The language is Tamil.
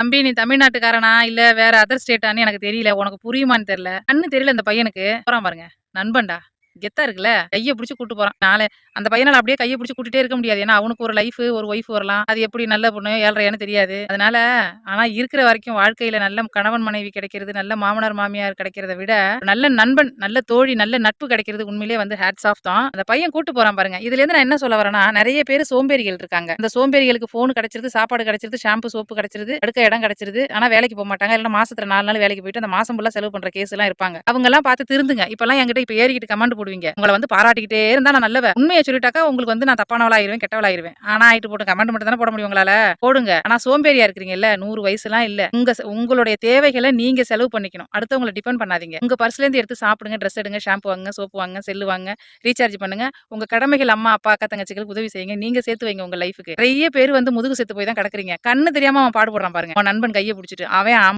தம்பி நீ தமிழ்நாட்டுக்காரனா? இல்ல வேற அதர் ஸ்டேட்டான்னு எனக்கு தெரியல. உனக்கு புரியுமான்னு தெரியல. அண்ணு தெரியல இந்த பையனுக்கு. போறான் பாருங்க. நண்பன்டா. கெத்தா இருக்குல்ல? கையை பிடிச்சி கூட்டு போறான். நாளை அந்த பையனால அப்படியே கையை பிடிச்சி கூட்டிட்டே இருக்க முடியாது. ஏன்னா அவனுக்கு ஒரு லைஃப் ஒரு ஒய்ஃப் வரலாம். அது எப்படி நல்ல பொண்ணு ஏழ்றையான்னு தெரியாது. அதனால ஆனா இருக்கிற வரைக்கும் வாழ்க்கையில நல்ல கணவன் மனைவி கிடைக்கிறது நல்ல மாமனார் மாமியார் கிடைக்கிறத விட நல்ல நண்பன் நல்ல தோழி நல்ல நட்பு கிடைக்கிறது உண்மையிலே வந்து ஹேட்ஸ் ஆஃப் தான். அந்த பையன் கூட்டு போறான் பாருங்க. இதுல இருந்து நான் என்ன சொல்ல வரேன்னா நிறைய பேர் சோம்பேறிகள் இருக்காங்க. அந்த சோம்பேறிகளுக்கு போன் கிடைச்சிருது சாப்பாடு கிடைச்சிருது ஷாம்பு சோப்பு கிடைச்சிருது அடுக்க இடம் கிடைச்சிருது. ஆனா வேலைக்கு போக மாட்டாங்க. இல்லைன்னா மாசத்துல நாலு நாள் வேலைக்கு போயிட்டு அந்த மாசம் ஃபுல்லா செலவு பண்ற கேஸ் எல்லாம் இருப்பாங்க. அவங்க எல்லாம் பார்த்து திருந்துங்க. இப்பெல்லாம் என்கிட்ட இப்ப ஏறிக்கிட்டு கமெண்ட் போடுவீங்க உங்களை வந்து பாராட்டிக்கிட்டே இருந்தா நான் நல்லவ உண்மையை சொல்லிட்டாக்கா உங்களுக்கு வந்து நான் தப்பானவளாயிருவேன் கெட்டவளாயிருவேன். ஆனா ஆயிட்டு போட்டு கமெண்ட் மட்டும் தானே போட முடியும் உங்களால? போடுங்க. ஆனா சோம்பேறியா இருக்கிறீங்கல்ல? நூறு வயசுலாம் இல்ல. உங்க உங்களுடைய தேவைகளை நீங்க செலவு பண்ணிக்கணும். அடுத்தவங்களை டிபெண்ட் பண்ணாதீங்க. உங்க பர்ஸ்ல இருந்து எடுத்து சாப்பிடுங்க ட்ரெஸ் எடுங்க ஷாம்பு வாங்க சோப்பு வாங்க செல்லு வாங்க ரீசார்ஜ் பண்ணுங்க. உங்க கடமைகள் அம்மா அப்பா அக்கா தங்கச்சிகளுக்கு உதவி செய்யுங்க. நீங்க சேர்த்து வைங்க உங்க லைஃபுக்கு நிறைய பேர் வந்து முதுகு சேர்த்து போய் தான் கிடக்குறீங்க. கண்ணு தெரியாம அவன் பாடுபடுறான் பாருங்க. அவன் நண்பன் கையை பிடிச்சிட்டு அவன்